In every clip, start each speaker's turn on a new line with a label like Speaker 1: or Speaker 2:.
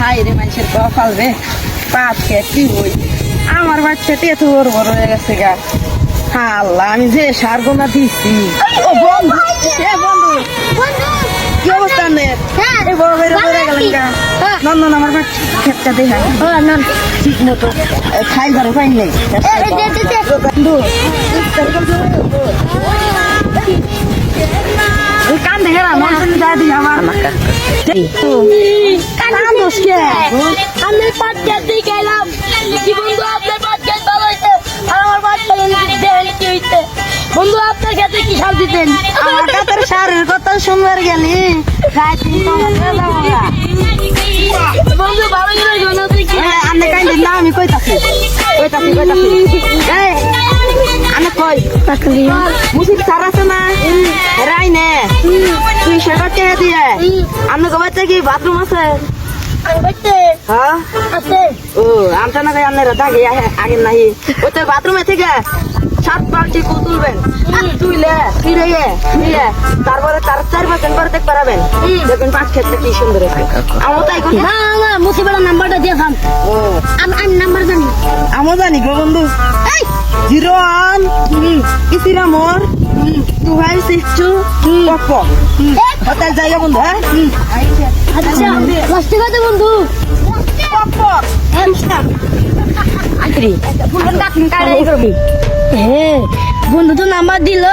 Speaker 1: High রে মানুষের কপাল রে পাত খেয়ে কি আমার বাচ্চাটি এত বড় বড় হয়ে গেছে গা। হ্যাঁ আল্লাহ আমি যে সার গোনা দিচ্ছি ও বন্ধু এ বন্ধু কি অবস্থা নে? এই বড় বেড়ে পড়ে গেলেন গা। নন্দন আমার বাচ্চা খেপটা দেখা ঠিক মতো খাই ধরে পাই নেই। বন্ধু ওই কান দেখে না নন্দন দাদি আমার। কান দোষকে
Speaker 2: আমি পাঁচটার দিকে এলাম কি বন্ধু আপনার পাঁচটা ভালো হয়েছে আর আমার বাচ্চা দেখেন কি হয়েছে বন্ধু আপনার কাছে কি সার দিতেন?
Speaker 1: আমার কাতের সারের কথা শুনবার গেলি।
Speaker 2: বন্ধু ভালো
Speaker 1: মুসির সার আছে না? রাই নে। তুই সেটা কে দিয়ে। আপনি কবাইতে থেকে বাথরুম আছে?
Speaker 2: আমি
Speaker 1: হ্যাঁ?
Speaker 2: আছে।
Speaker 1: ও আমটা না আগে নাহি। ওই তো বাথরুমে থেকে। সাত বালতি কু তুলবেন তুইলে ফিরে নিয়ে তারপরে তার চার পাঁচজন পরে পারবেন। দেখবেন পাঁচ ক্ষেত্রে কি সুন্দর আছে আমার তাই করি।
Speaker 2: না না মুসিবের নাম্বারটা দিয়েছাম
Speaker 1: ও।
Speaker 2: আমি আমি নাম্বার জানি।
Speaker 1: আমও জানি গো বন্ধু।
Speaker 2: এই!
Speaker 1: জিরো ওয়ান ইসিরা মোর? Two five six two pop hotel জায়গা বন্ধু হ্যাঁ?
Speaker 2: আচ্ছা কষ্ট করতে বন্ধু?
Speaker 1: পপ
Speaker 2: হ্যাঁ বন্ধু তো নাম্বার দিল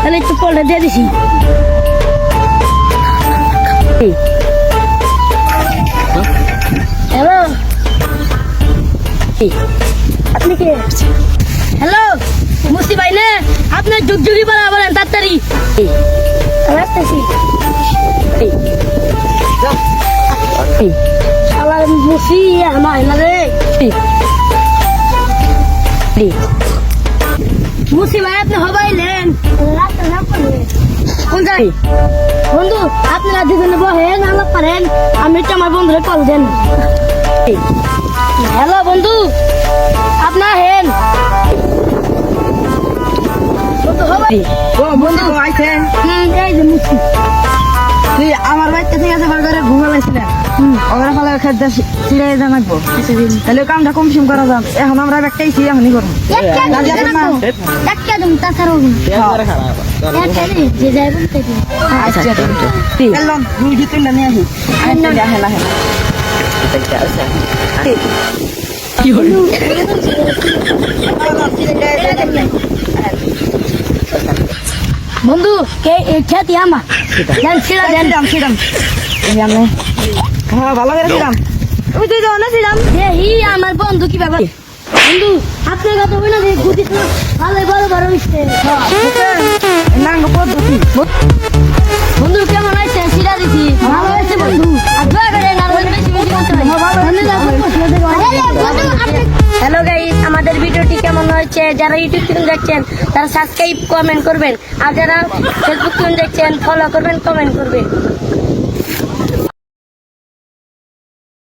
Speaker 2: তাহলে একটু কলটা দিয়ে দিছি। হ্যালো আপনি কে? হ্যালো মুসি ভাই না, আপনার যুগযুগি বলা বলেন, তাড়াতাড়ি। আসতেছি শালার মুসি, আমার রে। মুসি ভাই আপনি হবাইলেন কোন যাই বন্ধু আপনারা দুজনে বহেন আলাপ পারেন। আমি একটু আমার বন্ধুরে কল দেন। হ্যালো বন্ধু আপনার হেন বন্ধু হবাই
Speaker 1: ও বন্ধু আইছে
Speaker 2: হুম, এই যে মুসি
Speaker 1: তুই আমার বাড়িতে ঠিক আছে বার করে ঘুমালাইছিলেন ওরা ফলে খাদ্য ছিঁড়ে জানাব তাহলে কামটা কম সম করা যান এখন আমরা ব্যাগটাইছি এখনই করব রাজি আছেন
Speaker 2: বন্ধু কে খ্যাতি আমা দেন ছিড়া দেন।
Speaker 1: ছিলাম ছিলাম। হ্যাঁ ভালো করে ছিলাম। তুমি তুই যাও না ছিলাম।
Speaker 2: হি আমার বন্ধু কি ব্যাপার? বন্ধু আপনার কথা বই না যে গুটি তো ভালো বড় বড় হইছে।
Speaker 1: নাঙ্গ পদ্ধতি।
Speaker 2: বন্ধু কেমন হয়েছে ছিড়া দিছি। ভালো হয়েছে বন্ধু। আর দয়া করে নারকেল বেশি বেশি করতে হ্যালো গাইস আমাদের ভিডিওটি কেমন হয়েছে, যারা ইউটিউব থেকে দেখছেন, তারা সাবস্ক্রাইব কমেন্ট করবেন। আর যারা ফেসবুক থেকে দেখছেন ফলো করবেন কমেন্ট করবেন।